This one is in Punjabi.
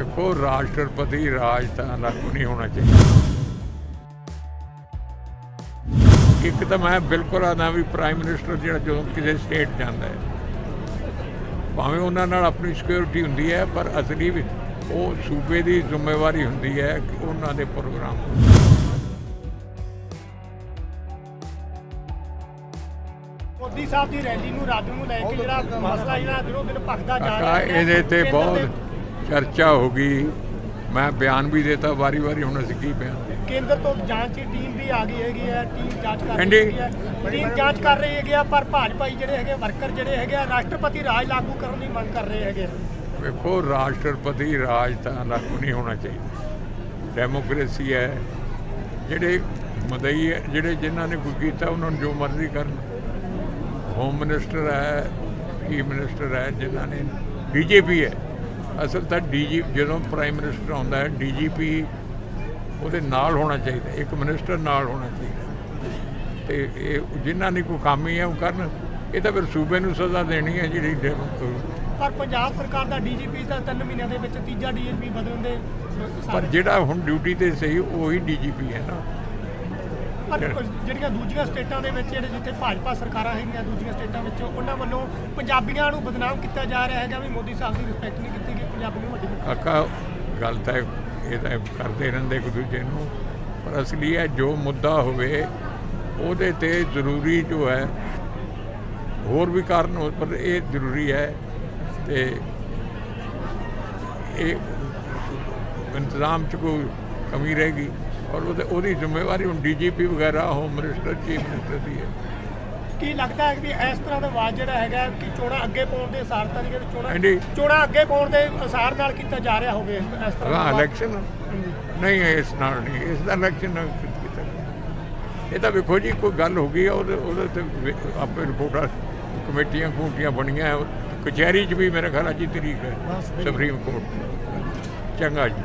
ਵੇਖੋ ਰਾਸ਼ਟਰਪਤੀ ਰਾਜ ਤਾਂ ਲਾਗੂ ਨਹੀਂ ਹੋਣਾ ਚਾਹੀਦਾ। ਇੱਕ ਤਾਂ ਮੈਂ ਬਿਲਕੁਲ ਆਦਾ ਵੀ ਪ੍ਰਾਈਮ ਮਿਨਿਸਟਰ ਜਿਹੜਾ ਜਦੋਂ ਕਿਸੇ ਸਟੇਟ ਜਾਂਦਾ ਹੈ ਭਾਵੇਂ ਉਹਨਾਂ ਨਾਲ ਆਪਣੀ ਸਿਕਿਉਰਿਟੀ ਹੁੰਦੀ ਹੈ ਪਰ ਅਸਲੀ ਵੀ ਉਹ ਸੂਬੇ ਦੀ ਜ਼ਿੰਮੇਵਾਰੀ ਹੁੰਦੀ ਹੈ ਕਿ ਉਹਨਾਂ ਦੇ ਪ੍ਰੋਗਰਾਮ ਮੋਦੀ ਸਾਹਿਬ ਦੀ ਰੈਲੀ ਨੂੰ ਰੱਦ ਨੂੰ ਲੈ ਕੇ ਜਿਹੜਾ ਮਸਲਾ ਜਿਹੜਾ ਦਿਨੋਂ ਦਿਨ ਭਖਦਾ ਜਾ ਰਿਹਾ ਹੈ ਇਹਦੇ ਤੇ ਬਹੁਤ ਚਰਚਾ ਹੋ ਗਈ। ਮੈਂ ਬਿਆਨ ਵੀ ਦਿੱਤਾ ਵਾਰੀ-ਵਾਰੀ ਹੁਣ ਅਸੀਂ ਕੀ ਬਿਆਨ ਦੇ ਕੇਂਦਰ ਤੋਂ ਜਾਂਚ ਦੀ ਟੀਮ ਵੀ ਆ ਗਈ ਹੈਗੀ ਹੈ ਟੀਮ ਜਾਂਚ ਕਰ। ਰਹੀ ਹੈ। ਟੀਮ ਜਾਂਚ ਕਰ ਰਹੀ ਹੈਗੀ ਆ ਪਰ ਭਾਜਪਾਈ ਜਿਹੜੇ ਹੈਗੇ ਵਰਕਰ ਜਿਹੜੇ ਹੈਗੇ ਆ ਰਾਸ਼ਟਰਪਤੀ ਰਾਜ ਲਾਗੂ ਕਰਨ ਦੀ ਮੰਗ ਕਰ ਰਹੇ ਹੈਗੇ। ਵੇਖੋ ਰਾਸ਼ਟਰਪਤੀ ਰਾਜ ਤਾਂ ਲਾਗੂ ਨਹੀਂ ਹੋਣਾ ਚਾਹੀਦਾ। ਡੈਮੋਕ੍ਰੇਸੀ ਹੈ। ਜਿਹੜੇ ਮਦਈ ਹੈ ਜਿਹੜੇ ਜਿਨ੍ਹਾਂ ਨੇ ਕੋਈ ਕੀਤਾ ਉਹਨਾਂ ਨੂੰ ਜੋ ਮਰਜ਼ੀ ਕਰਨ। ਹੋਮ ਮਿਨਿਸਟਰ ਹੈ ਚੀਫ ਮਿਨਿਸਟਰ ਹੈ ਜਿਨ੍ਹਾਂ ਨੇ ਡੀਜੀਪੀ ਹੈ। ਅਸਲ ਤਾਂ ਡੀਜੀ ਜਦੋਂ ਪ੍ਰਾਈਮ ਮਿਨਿਸਟਰ ਆਉਂਦਾ ਹੈ ਡੀਜੀਪੀ ਉਹਦੇ ਨਾਲ ਹੋਣਾ ਚਾਹੀਦਾ ਇੱਕ ਮਿਨਿਸਟਰ ਨਾਲ ਹੋਣਾ ਚਾਹੀਦਾ। ਤੇ ਇਹ ਜਿਨ੍ਹਾਂ ਨੇ ਕੋਈ ਕੰਮ ਹੀ ਉਹ ਕਰਨ ਇਹ ਤਾਂ ਫਿਰ ਸੂਬੇ ਨੂੰ ਸਜ਼ਾ ਦੇਣੀ ਹੈ ਜਿਹੜੀ ਪਰ ਪੰਜਾਬ ਸਰਕਾਰ ਦਾ ਡੀਜੀਪੀ ਤਾਂ 3 ਮਹੀਨਿਆਂ ਦੇ ਵਿੱਚ ਤੀਜਾ ਡੀਐਸਪੀ ਬਦਲਣ ਦੇ ਪਰ ਜਿਹੜਾ ਹੁਣ ਡਿਊਟੀ ਤੇ ਸਹੀ ਉਹੀ ਡੀਜੀਪੀ ਹੈ ਨਾ। ਪਰ ਜਿਹੜੀਆਂ ਦੂਜੀਆਂ ਸਟੇਟਾਂ ਦੇ ਵਿੱਚ ਜਿਹੜੇ ਜਿੱਥੇ ਭਾਜਪਾ ਸਰਕਾਰਾਂ ਹੈਗੀਆਂ ਦੂਜੀਆਂ ਸਟੇਟਾਂ ਵਿੱਚ, ਉਹਨਾਂ ਵੱਲੋਂ ਪੰਜਾਬੀਆਂ ਨੂੰ ਬਦਨਾਮ ਕੀਤਾ ਜਾ ਰਿਹਾ ਹੈਗਾ ਵੀ ਮੋਦੀ ਸਾਹਿਬ ਦੀ ਰਿਸਪੈਕਟ ਨਹੀਂ ਕੀਤੀ ਗਈ, ਪੰਜਾਬੀ ਨੂੰ ਵੱਡੀ ਕਾਕਾ ਗੱਲ ਤਾਂ ਇਹ ਤਾਂ ਕਰਦੇ ਰਹਿੰਦੇ ਇੱਕ ਦੂਜੇ ਨੂੰ, ਪਰ ਅਸਲੀ ਹੈ ਜੋ ਮੁੱਦਾ ਹੋਵੇ, ਉਹਦੇ ਤੇ ਜ਼ਰੂਰੀ ਜੋ ਹੈ, ਹੋਰ ਵੀ ਕਾਰਨ ਹੋ, ਪਰ ਇਹ ਜ਼ਰੂਰੀ ਹੈ ਤੇ ਇਹ ਇੰਤਜ਼ਾਮ ਚ ਕੋਈ ਕਮੀ ਰਹੇਗੀ। ਔਰ ਉਹਦੇ ਉਹਦੀ ਜ਼ਿੰਮੇਵਾਰੀ ਹੁਣ ਡੀਜੀਪੀ ਵਗੈਰਾ ਹੋਮ ਮਿਨਿਸਟਰ ਚੀਫ ਮਿਨਿਸਟਰ ਦੀ ਹੈ। ਕੀ ਲੱਗਦਾ ਹੈ ਕਿ ਇਸ ਤਰ੍ਹਾਂ ਦਾ ਆਵਾਜ਼ ਜਿਹੜਾ ਹੈਗਾ ਕਿ ਚੋਣਾਂ ਅੱਗੇ ਪਾਉਣ ਦੇ ਅਸਾਰ ਤਾਂ ਨਹੀਂ ਕਿ ਚੋਣਾਂ। ਚੋਣਾਂ ਅੱਗੇ ਪਾਉਣ ਦੇ ਅਸਾਰ ਨਾਲ ਕੀਤਾ ਜਾ ਰਿਹਾ ਹੋਵੇ ਇਸ ਤਰ੍ਹਾਂ ਹਾਂ? ਇਲੈਕਸ਼ਨ ਨਹੀਂ ਇਸ ਨਾਲ ਨਹੀਂ ਇਸ ਦਾ ਇਲੈਕਸ਼ਨ ਨਾਲ ਕੀਤਾ ਇਹ ਤਾਂ ਵੇਖੋ ਜੀ ਕੋਈ ਗੱਲ ਹੋ ਗਈ ਆ ਉਹਦੇ ਉਹਦੇ ਤੇ ਆਪੇ ਰਿਪੋਰਟਾਂ ਕਮੇਟੀਆਂ ਕਮੂਟੀਆਂ ਬਣੀਆਂ ਕਚਹਿਰੀ 'ਚ ਵੀ ਮੇਰੇ ਖਿਆਲ ਅੱਜ ਤਰੀਕ ਹੈ ਸੁਪਰੀਮ ਕੋਰਟ ਚੰਗਾ ਜੀ।